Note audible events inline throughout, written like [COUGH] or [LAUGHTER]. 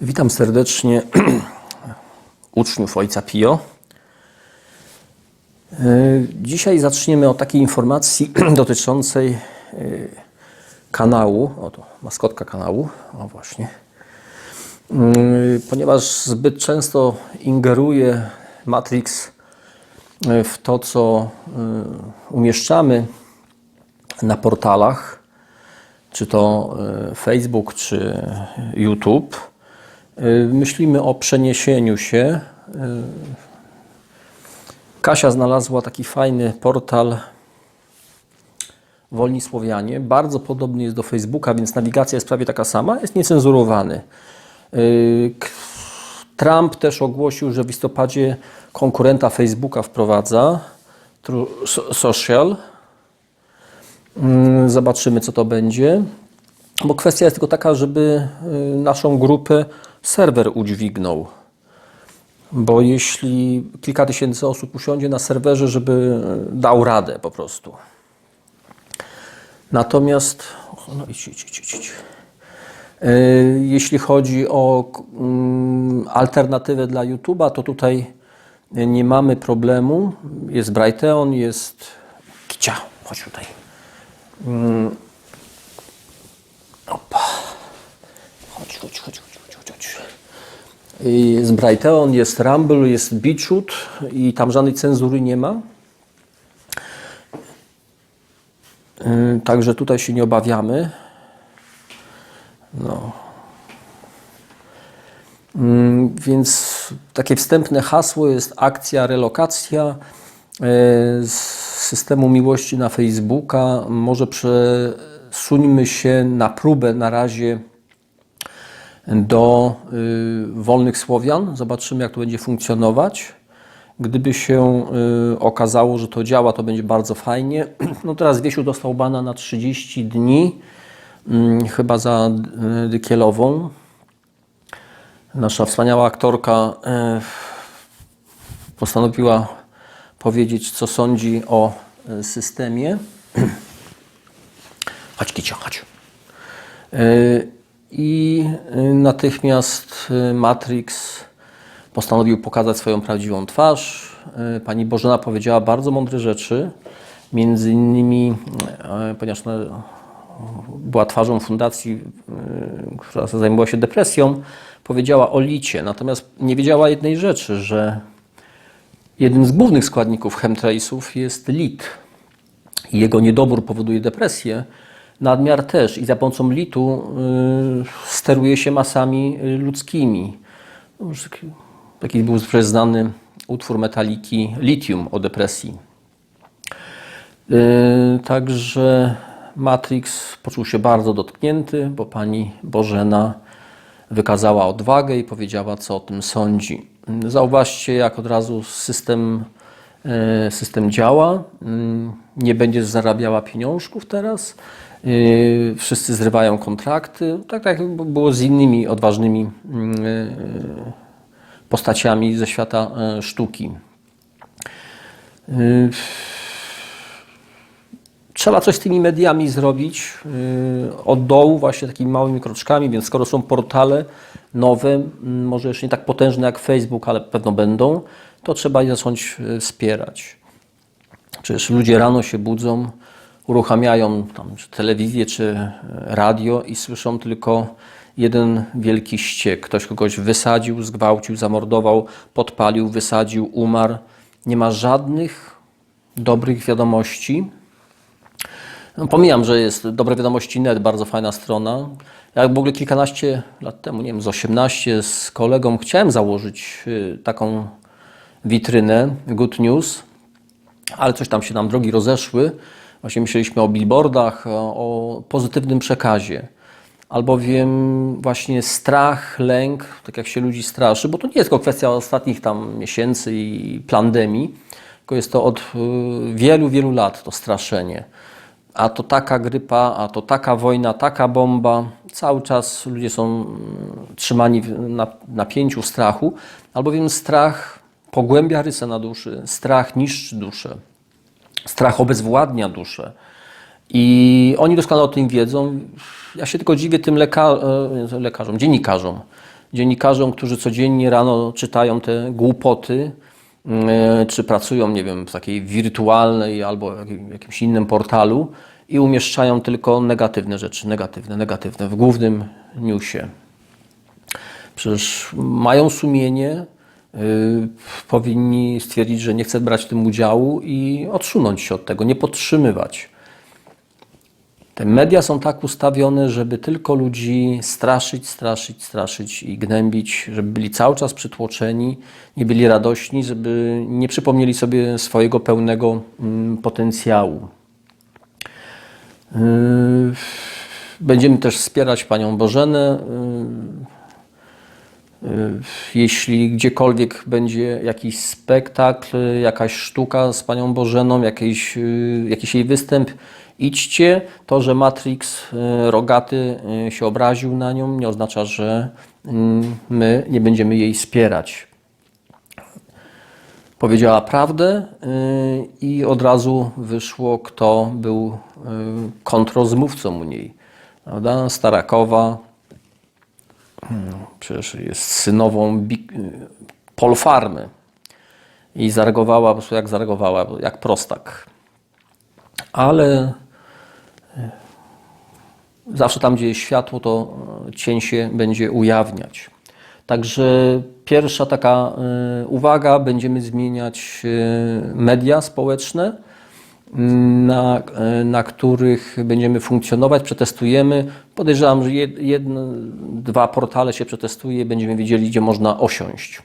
Witam serdecznie [CLEARS THROAT] uczniów Ojca Pio. Y, Dzisiaj zaczniemy od takiej informacji [CLEARS THROAT] dotyczącej y, kanału. Oto maskotka kanału. O właśnie. Y, Ponieważ zbyt często ingeruje Matrix w to, co umieszczamy na portalach, czy to Facebook, czy YouTube, myślimy o przeniesieniu się. Y, Kasia znalazła taki fajny portal Wolni Słowianie. Bardzo podobny jest do Facebooka, więc nawigacja jest prawie taka sama. Jest niecenzurowany. Y, Trump też ogłosił, że w listopadzie konkurenta Facebooka wprowadza, Social. Mm, Zobaczymy, co to będzie. Bo kwestia jest tylko taka, żeby y, naszą grupę serwer udźwignął. Bo jeśli kilka tysięcy osób usiądzie na serwerze, żeby y, dał radę po prostu. Natomiast, no idź, idź, idź, idź. Y, Jeśli chodzi o mm, alternatywę dla YouTube'a, to tutaj nie mamy problemu. Jest Brighteon, jest Kicia, chodź tutaj. Opa. Chodź, chodź, chodź, chodź, chodź. Jest Brighteon, jest Rumble, jest Beachwood i tam żadnej cenzury nie ma. Yy, Także tutaj się nie obawiamy. No. Mm, Więc takie wstępne hasło jest akcja relokacja e, z systemu miłości na Facebooka. Może przesuńmy się na próbę na razie do y, wolnych Słowian. Zobaczymy, jak to będzie funkcjonować. Gdyby się y, okazało, że to działa, to będzie bardzo fajnie. [CLEARS THROAT] No teraz Wiesiu dostał bana na 30 dni, mm, chyba za y, Dykielową. Nasza wspaniała aktorka e, postanowiła powiedzieć, co sądzi o e, systemie. [CLEARS THROAT] Chodź, Kicio, chodź. I e, natychmiast e, Matrix postanowił pokazać swoją prawdziwą twarz. E, Pani Bożena powiedziała bardzo mądre rzeczy, między innymi, ponieważ była twarzą fundacji, y, która zajmowała się depresją, powiedziała o licie. Natomiast nie wiedziała jednej rzeczy, że jednym z głównych składników chemtrace'ów jest lit. Jego niedobór powoduje depresję, nadmiar też. I za pomocą litu y, steruje się masami y, ludzkimi. Taki- był znany utwór Metaliki Lithium o depresji. Yy, Także Matrix poczuł się bardzo dotknięty, bo pani Bożena wykazała odwagę i powiedziała, co o tym sądzi. Zauważcie, jak od razu system, yy, system działa. Yy, Nie będzie zarabiała pieniążków teraz. Yy, Wszyscy zrywają kontrakty, tak jak było z innymi odważnymi yy, postaciami ze świata yy, sztuki. Trzeba coś z tymi mediami zrobić od dołu, właśnie takimi małymi kroczkami, więc skoro są portale nowe, mm, może jeszcze nie tak potężne jak Facebook, ale pewno będą, to trzeba je zacząć wspierać. Przecież ludzie rano się budzą, uruchamiają tam czy telewizję czy e, radio i słyszą tylko jeden wielki ściek. Ktoś kogoś wysadził, zgwałcił, zamordował, podpalił, wysadził, umarł. Nie ma żadnych dobrych wiadomości. No, pomijam, że jest Dobre Wiadomości Net, bardzo fajna strona. Ja w ogóle kilkanaście lat temu, nie wiem, z 18 z kolegą chciałem założyć y, taką witrynę Good News, ale coś tam się nam drogi rozeszły. Właśnie myśleliśmy o billboardach, o, o pozytywnym przekazie. Albowiem właśnie strach, lęk, tak jak się ludzi straszy, bo to nie jest tylko kwestia ostatnich tam miesięcy i pandemii, tylko jest to od y, wielu, wielu lat to straszenie. A to taka grypa, a to taka wojna, taka bomba. Cały czas ludzie są mm, trzymani w na- napięciu, strachu, albowiem strach pogłębia rysę na duszy, strach niszczy duszę. Strach obezwładnia duszę. I oni doskonale o tym wiedzą. Ja się tylko dziwię tym leka- e, lekarzom, dziennikarzom. dziennikarzom, którzy codziennie rano czytają te głupoty, e, czy pracują, nie wiem, w takiej wirtualnej albo jakim- jakimś innym portalu i umieszczają tylko negatywne rzeczy, negatywne, negatywne w głównym newsie. Przecież mają sumienie, powinni stwierdzić, że nie chcę brać w tym udziału i odsunąć się od tego, nie podtrzymywać. Te media są tak ustawione, żeby tylko ludzi straszyć, straszyć, straszyć i gnębić, żeby byli cały czas przytłoczeni, nie byli radośni, żeby nie przypomnieli sobie swojego pełnego mm, potencjału. Yy, Będziemy też wspierać Panią Bożenę. Yy, Jeśli gdziekolwiek będzie jakiś spektakl, jakaś sztuka z Panią Bożeną, jakiś, yy, jakiś jej występ, idźcie. To, że Matrix yy, rogaty się obraził na nią, nie oznacza, że yy, my nie będziemy jej wspierać powiedziała prawdę i od razu wyszło, kto był kontrozmówcą u niej. Prawda? Starakowa, mm, przecież jest synową Polfarmy i zareagowała po prostu jak zareagowała, jak prostak. Ale yy, zawsze tam, gdzie jest światło, to yy, cień się będzie ujawniać. Także pierwsza taka y, uwaga, będziemy zmieniać media społeczne, na, y, na których będziemy funkcjonować, przetestujemy. Podejrzewam, że jed, jedno, dwa portale się przetestuje będziemy wiedzieli, gdzie można osiąść.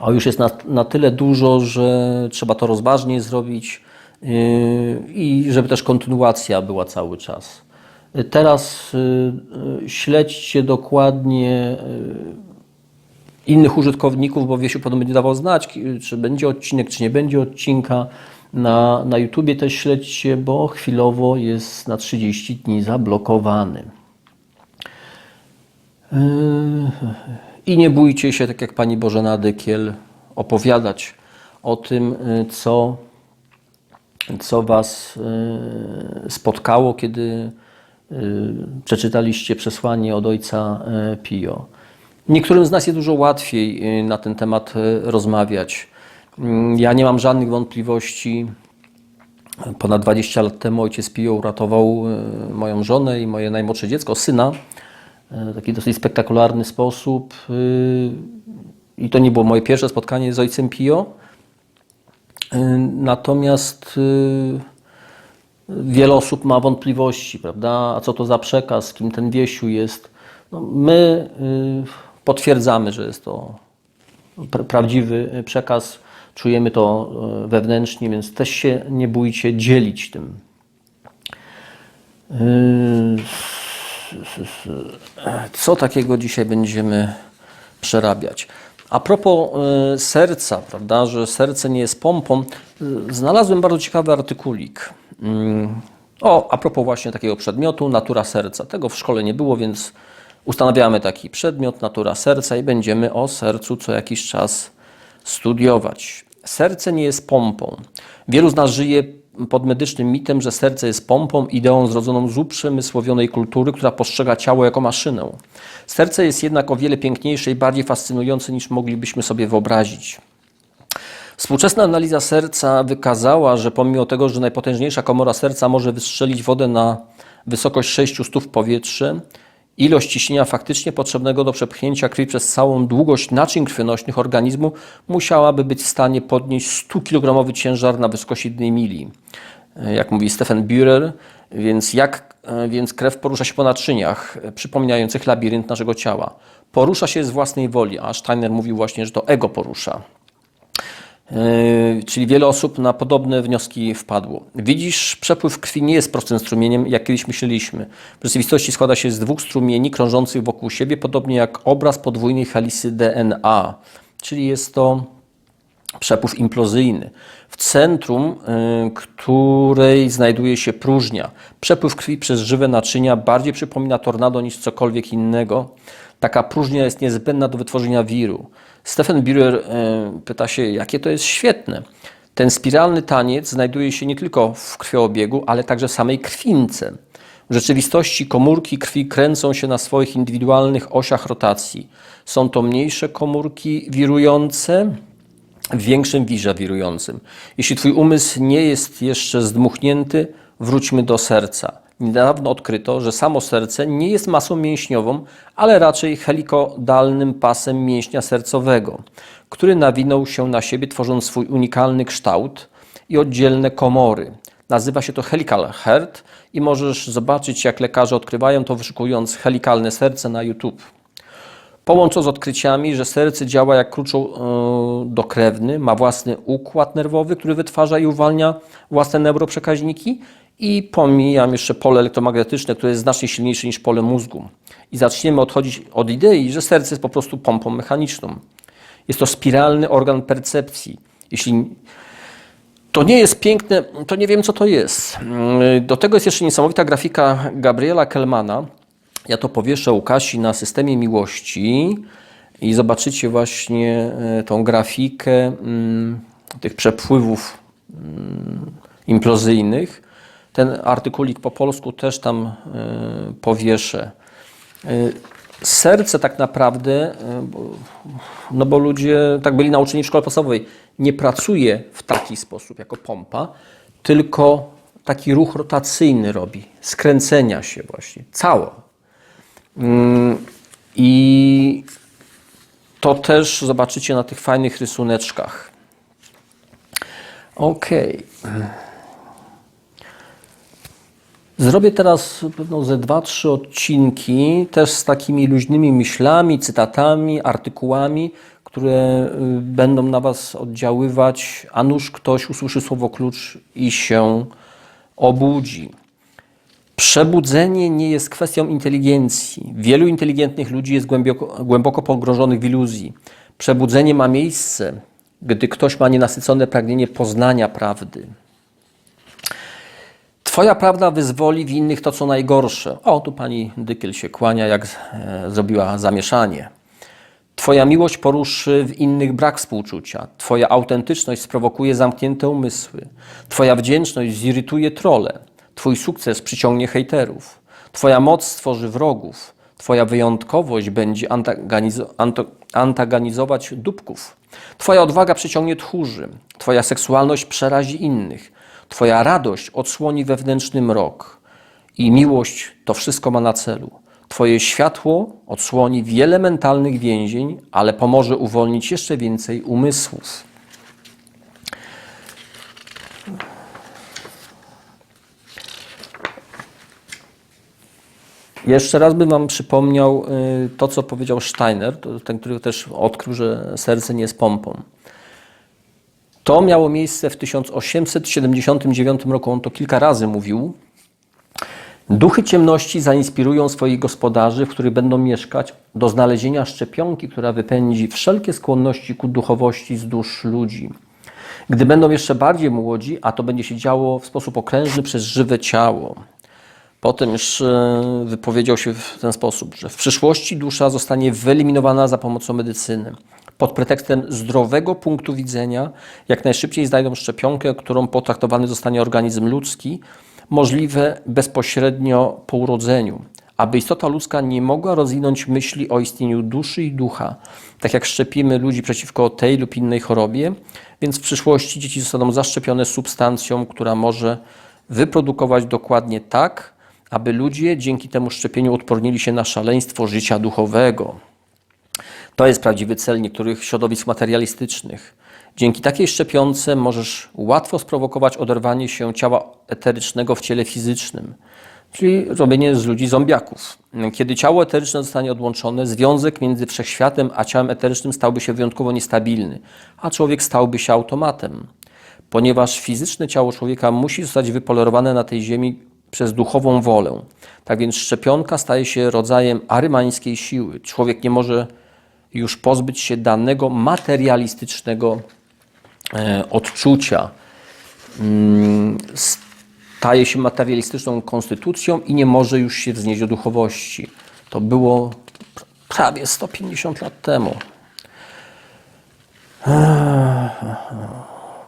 A już jest na, na tyle dużo, że trzeba to rozważnie zrobić yy, i żeby też kontynuacja była cały czas. Teraz yy, śledźcie dokładnie yy, innych użytkowników, bo Wiesiu potem będzie dawał znać, czy będzie odcinek, czy nie będzie odcinka. Na, na YouTubie też śledźcie, bo chwilowo jest na 30 dni zablokowany. Yy, I nie bójcie się, tak jak pani Bożena Dykiel, opowiadać o tym, y, co, co was y, spotkało, kiedy przeczytaliście przesłanie od ojca Pio. Niektórym z nas jest dużo łatwiej na ten temat rozmawiać. Mm, Ja nie mam żadnych wątpliwości. Ponad 20 lat temu ojciec Pio uratował y, moją żonę i moje najmłodsze dziecko, syna, y, w taki dosyć spektakularny sposób. y, I to nie było moje pierwsze spotkanie z ojcem Pio. Natomiast wiele osób ma wątpliwości, prawda? A co to za przekaz, kim ten Wiesiu jest? No, my potwierdzamy, że jest to pra- prawdziwy przekaz. Czujemy to y, wewnętrznie, więc też się nie bójcie dzielić tym. Y, Co takiego dzisiaj będziemy przerabiać? A propos y, serca, prawda, że serce nie jest pompą, znalazłem bardzo ciekawy artykulik. Mm, O, a propos właśnie takiego przedmiotu, natura serca. Tego w szkole nie było, więc ustanawiamy taki przedmiot, natura serca i będziemy o sercu co jakiś czas studiować. Serce nie jest pompą. Wielu z nas żyje pod medycznym mitem, że serce jest pompą, ideą zrodzoną z uprzemysłowionej kultury, która postrzega ciało jako maszynę. Serce jest jednak o wiele piękniejsze i bardziej fascynujące niż moglibyśmy sobie wyobrazić. Współczesna analiza serca wykazała, że pomimo tego, że najpotężniejsza komora serca może wystrzelić wodę na wysokość 6 stóp w powietrze, ilość ciśnienia faktycznie potrzebnego do przepchnięcia krwi przez całą długość naczyń krwionośnych organizmu musiałaby być w stanie podnieść 100-kilogramowy ciężar na wysokość 1 mili. Jak mówi Stephen Bührer, więc, jak, więc krew porusza się po naczyniach e, przypominających labirynt naszego ciała. Porusza się z własnej woli, a Steiner mówił właśnie, że to ego porusza. Yy, Czyli wiele osób na podobne wnioski wpadło. Widzisz, przepływ krwi nie jest prostym strumieniem, jak kiedyś myśleliśmy. W rzeczywistości składa się z dwóch strumieni krążących wokół siebie, podobnie jak obraz podwójnej helisy DNA. Czyli jest to przepływ implozyjny. W centrum y, której znajduje się próżnia. Przepływ krwi przez żywe naczynia bardziej przypomina tornado niż cokolwiek innego. Taka próżnia jest niezbędna do wytworzenia wiru. Stephen Bührer y, pyta się, jakie to jest świetne. Ten spiralny taniec znajduje się nie tylko w krwioobiegu, ale także w samej krwince. W rzeczywistości komórki krwi kręcą się na swoich indywidualnych osiach rotacji. Są to mniejsze komórki wirujące w większym wirze wirującym. Jeśli Twój umysł nie jest jeszcze zdmuchnięty, wróćmy do serca. Niedawno odkryto, że samo serce nie jest masą mięśniową, ale raczej helikodalnym pasem mięśnia sercowego, który nawinął się na siebie, tworząc swój unikalny kształt i oddzielne komory. Nazywa się to helical heart i możesz zobaczyć, jak lekarze odkrywają to, wyszukując helikalne serce na YouTube. Połączą z odkryciami, że serce działa jak kluczoł e, dokrewny, ma własny układ nerwowy, który wytwarza i uwalnia własne neuroprzekaźniki i pomijam jeszcze pole elektromagnetyczne, które jest znacznie silniejsze niż pole mózgu. I zaczniemy odchodzić od idei, że serce jest po prostu pompą mechaniczną. Jest to spiralny organ percepcji. Jeśli to nie jest piękne, to nie wiem, co to jest. Do tego jest jeszcze niesamowita grafika Gabriela Kellmana. Ja to powieszę u Kasi na systemie miłości i zobaczycie właśnie e, tą grafikę mm, tych przepływów mm, implozyjnych. Ten artykulik po polsku też tam e, powieszę. E, Serce tak naprawdę, e, no bo ludzie tak byli nauczeni w szkole podstawowej, nie pracuje w taki sposób jako pompa, tylko taki ruch rotacyjny robi, skręcenia się właśnie, cało. Mm, I to też zobaczycie na tych fajnych rysuneczkach. Okej. Zrobię teraz pewno ze dwa, trzy odcinki, też z takimi luźnymi myślami, cytatami, artykułami, które y, będą na Was oddziaływać, a nuż ktoś usłyszy słowo klucz i się obudzi. Przebudzenie nie jest kwestią inteligencji. Wielu inteligentnych ludzi jest głęboko, głęboko pogrążonych w iluzji. Przebudzenie ma miejsce, gdy ktoś ma nienasycone pragnienie poznania prawdy. Twoja prawda wyzwoli w innych to, co najgorsze. O, tu pani Dykiel się kłania, jak e, zrobiła zamieszanie. Twoja miłość poruszy w innych brak współczucia. Twoja autentyczność sprowokuje zamknięte umysły. Twoja wdzięczność zirytuje trole. Twój sukces przyciągnie hejterów. Twoja moc stworzy wrogów. Twoja wyjątkowość będzie antagonizo- antagonizować dupków. Twoja odwaga przyciągnie tchórzy. Twoja seksualność przerazi innych. Twoja radość odsłoni wewnętrzny mrok. I miłość to wszystko ma na celu. Twoje światło odsłoni wiele mentalnych więzień, ale pomoże uwolnić jeszcze więcej umysłów. Jeszcze raz bym Wam przypomniał y, to, co powiedział Steiner, ten, który też odkrył, że serce nie jest pompą. To miało miejsce w 1879 roku, on to kilka razy mówił. Duchy ciemności zainspirują swoich gospodarzy, w których będą mieszkać, do znalezienia szczepionki, która wypędzi wszelkie skłonności ku duchowości z dusz ludzi. Gdy będą jeszcze bardziej młodzi, a to będzie się działo w sposób okrężny przez żywe ciało. Potem już e, wypowiedział się w ten sposób, że w przyszłości dusza zostanie wyeliminowana za pomocą medycyny. Pod pretekstem zdrowego punktu widzenia jak najszybciej znajdą szczepionkę, którą potraktowany zostanie organizm ludzki, możliwe bezpośrednio po urodzeniu, aby istota ludzka nie mogła rozwinąć myśli o istnieniu duszy i ducha, tak jak szczepimy ludzi przeciwko tej lub innej chorobie, więc w przyszłości dzieci zostaną zaszczepione substancją, która może wyprodukować dokładnie tak, aby ludzie dzięki temu szczepieniu odpornili się na szaleństwo życia duchowego. To jest prawdziwy cel niektórych środowisk materialistycznych. Dzięki takiej szczepionce możesz łatwo sprowokować oderwanie się ciała eterycznego w ciele fizycznym, czyli robienie z ludzi zombiaków. Kiedy ciało eteryczne zostanie odłączone, związek między wszechświatem a ciałem eterycznym stałby się wyjątkowo niestabilny, a człowiek stałby się automatem. Ponieważ fizyczne ciało człowieka musi zostać wypolerowane na tej ziemi przez duchową wolę. Tak więc szczepionka staje się rodzajem arymańskiej siły. Człowiek nie może już pozbyć się danego materialistycznego e, odczucia. Mm, Staje się materialistyczną konstytucją i nie może już się wznieść do duchowości. To było prawie 150 lat temu.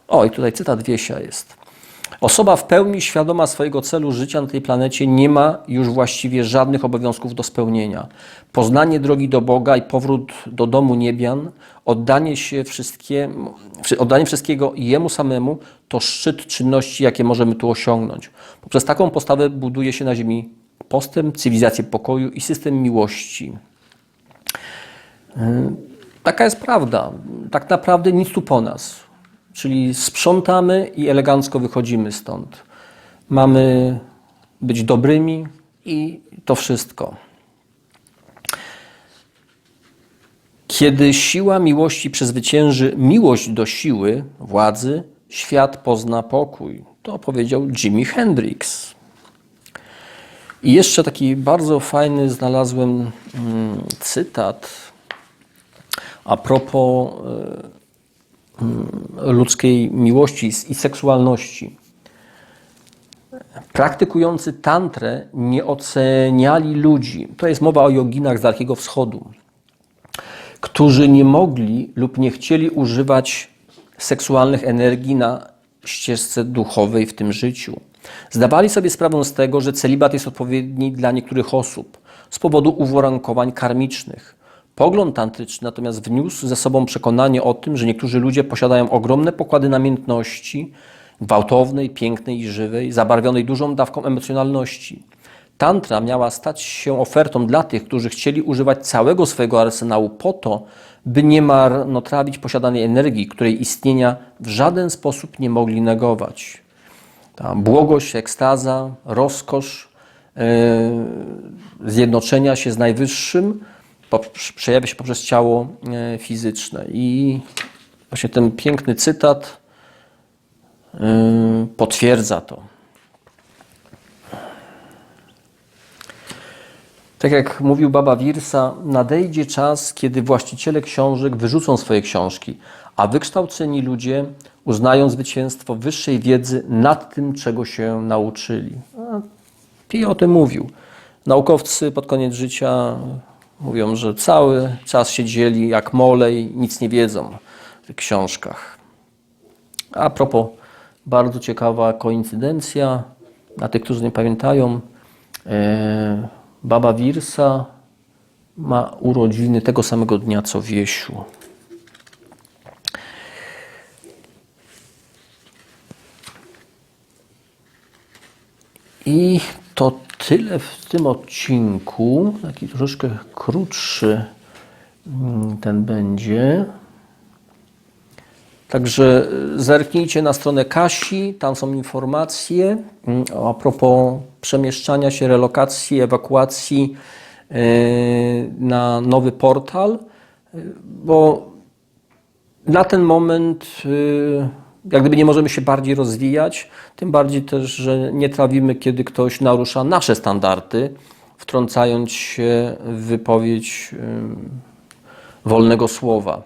O, i tutaj cytat Wiesia jest. Osoba w pełni świadoma swojego celu życia na tej planecie nie ma już właściwie żadnych obowiązków do spełnienia. Poznanie drogi do Boga i powrót do domu niebian, oddanie się wszystkiemu, oddanie wszystkiego Jemu samemu to szczyt czynności, jakie możemy tu osiągnąć. Poprzez taką postawę buduje się na ziemi postęp, cywilizację pokoju i system miłości. Taka jest prawda. Tak naprawdę nic tu po nas. Czyli sprzątamy i elegancko wychodzimy stąd. Mamy być dobrymi i to wszystko. Kiedy siła miłości przezwycięży miłość do siły, władzy, świat pozna pokój. To powiedział Jimi Hendrix. I jeszcze taki bardzo fajny znalazłem mm, cytat a propos y, ludzkiej miłości i seksualności. Praktykujący tantrę nie oceniali ludzi. To jest mowa o joginach z Dalekiego Wschodu, którzy nie mogli lub nie chcieli używać seksualnych energii na ścieżce duchowej w tym życiu. Zdawali sobie sprawę z tego, że celibat jest odpowiedni dla niektórych osób z powodu uwarunkowań karmicznych. Pogląd tantryczny natomiast wniósł ze sobą przekonanie o tym, że niektórzy ludzie posiadają ogromne pokłady namiętności, gwałtownej, pięknej i żywej, zabarwionej dużą dawką emocjonalności. Tantra miała stać się ofertą dla tych, którzy chcieli używać całego swojego arsenału po to, by nie marnotrawić posiadanej energii, której istnienia w żaden sposób nie mogli negować. Ta błogość, ekstaza, rozkosz yy, zjednoczenia się z Najwyższym przejawia się poprzez ciało e, fizyczne. I właśnie ten piękny cytat e, potwierdza to. Tak jak mówił Baba Wirsa, nadejdzie czas, kiedy właściciele książek wyrzucą swoje książki, a wykształceni ludzie uznają zwycięstwo wyższej wiedzy nad tym, czego się nauczyli. Pi o tym mówił. Naukowcy pod koniec życia Mówią, że cały czas siedzieli jak molej, nic nie wiedzą w książkach. A propos, bardzo ciekawa koincydencja. Dla tych, którzy nie pamiętają, e, baba Wirsa ma urodziny tego samego dnia co Wiesiu. I to tyle w tym odcinku. Taki troszeczkę krótszy mm, ten będzie. Także zerknijcie na stronę Kasi, tam są informacje mm, a propos przemieszczania się, relokacji, ewakuacji e, na nowy portal, e, bo na ten moment e, jak gdyby nie możemy się bardziej rozwijać, tym bardziej też, że nie trawimy, kiedy ktoś narusza nasze standardy, wtrącając się w wypowiedź wolnego słowa.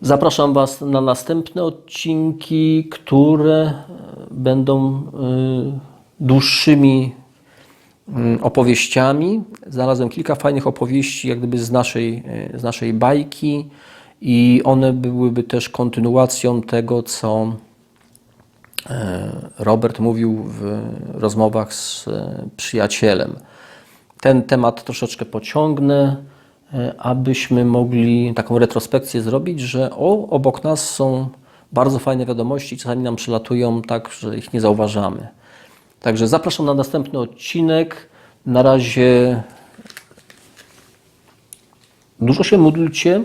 Zapraszam Was na następne odcinki, które będą y, dłuższymi opowieściami. Znalazłem kilka fajnych opowieści, jak gdyby z naszej, z naszej bajki i one byłyby też kontynuacją tego, co e, Robert mówił w rozmowach z e, przyjacielem. Ten temat troszeczkę pociągnę, e, abyśmy mogli taką retrospekcję zrobić, że o, obok nas są bardzo fajne wiadomości, czasami nam przylatują tak, że ich nie zauważamy. Także zapraszam na następny odcinek. Na razie dużo się módlcie.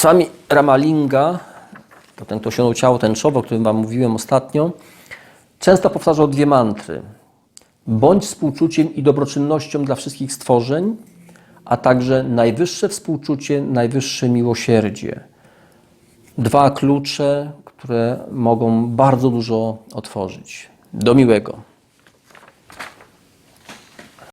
Swami Ramalinga, to ten, kto osiągnął ciało tęczowe, o którym Wam mówiłem ostatnio, często powtarzał dwie mantry. Bądź współczuciem i dobroczynnością dla wszystkich stworzeń, a także najwyższe współczucie, najwyższe miłosierdzie. Dwa klucze, które mogą bardzo dużo otworzyć. Do miłego.